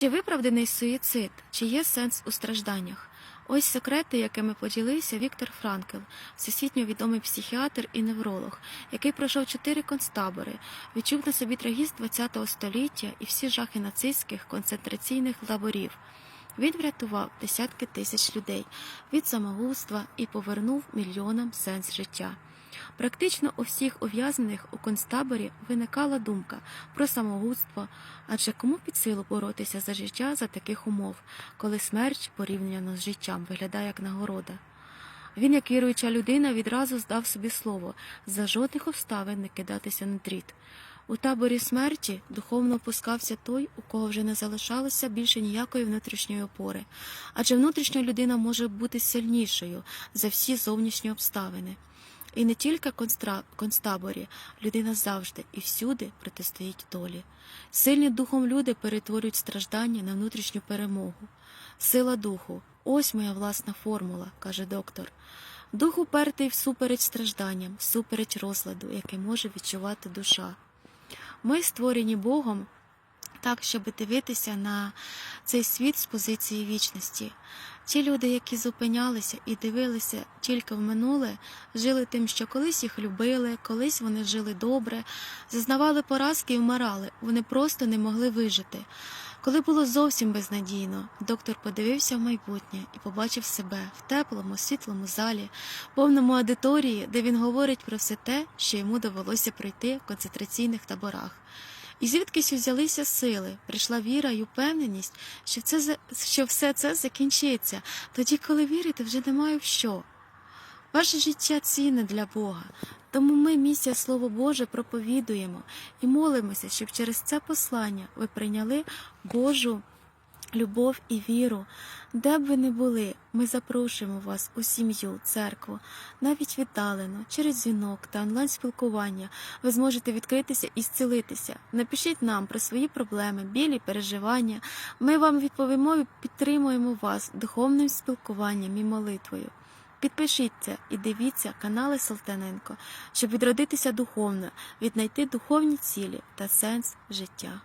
Чи виправданий суїцид? Чи є сенс у стражданнях? Ось секрети, якими поділився Віктор Франкл, всесвітньо відомий психіатр і невролог, який пройшов чотири концтабори, відчув на собі трагізм ХХ століття і всі жахи нацистських концентраційних таборів. Він врятував десятки тисяч людей від самогубства і повернув мільйонам сенс життя. Практично у всіх ув'язнених у концтаборі виникала думка про самогубство, адже кому під силу боротися за життя за таких умов, коли смерть порівняно з життям виглядає як нагорода. Він, як віруюча людина, відразу здав собі слово за жодних обставин не кидатися на дріт. У таборі смерті духовно опускався той, у кого вже не залишалося більше ніякої внутрішньої опори, адже внутрішня людина може бути сильнішою за всі зовнішні обставини. І не тільки концтаборі, людина завжди і всюди протистоїть долі. Сильні духом люди перетворюють страждання на внутрішню перемогу. Сила духу ось моя власна формула, каже доктор. Дух упертий всупереч стражданням, всупереч розладу, який може відчувати душа. Ми створені Богом так, щоб дивитися на цей світ з позиції вічності. Ті люди, які зупинялися і дивилися тільки в минуле, жили тим, що колись їх любили, колись вони жили добре, зазнавали поразки і вмирали, вони просто не могли вижити. Коли було зовсім безнадійно, доктор подивився в майбутнє і побачив себе в теплому, світлому залі, повному аудиторії, де він говорить про все те, що йому довелося пройти в концентраційних таборах. І звідкись взялися сили, прийшла віра і упевненість, що, це, що все це закінчиться, тоді, коли вірити, вже немає в що. Ваше життя цінне для Бога, тому ми, місія Слово Боже, проповідуємо і молимося, щоб через це послання ви прийняли Божу любов і віру. Де б ви не були, ми запрошуємо вас у сім'ю, церкву, навіть віддалено, через дзвінок та онлайн-спілкування. Ви зможете відкритися і зцілитися. Напишіть нам про свої проблеми, білі переживання. Ми вам відповімо і підтримуємо вас духовним спілкуванням і молитвою. Підпишіться і дивіться канали Салтаненко, щоб відродитися духовно, віднайти духовні цілі та сенс життя.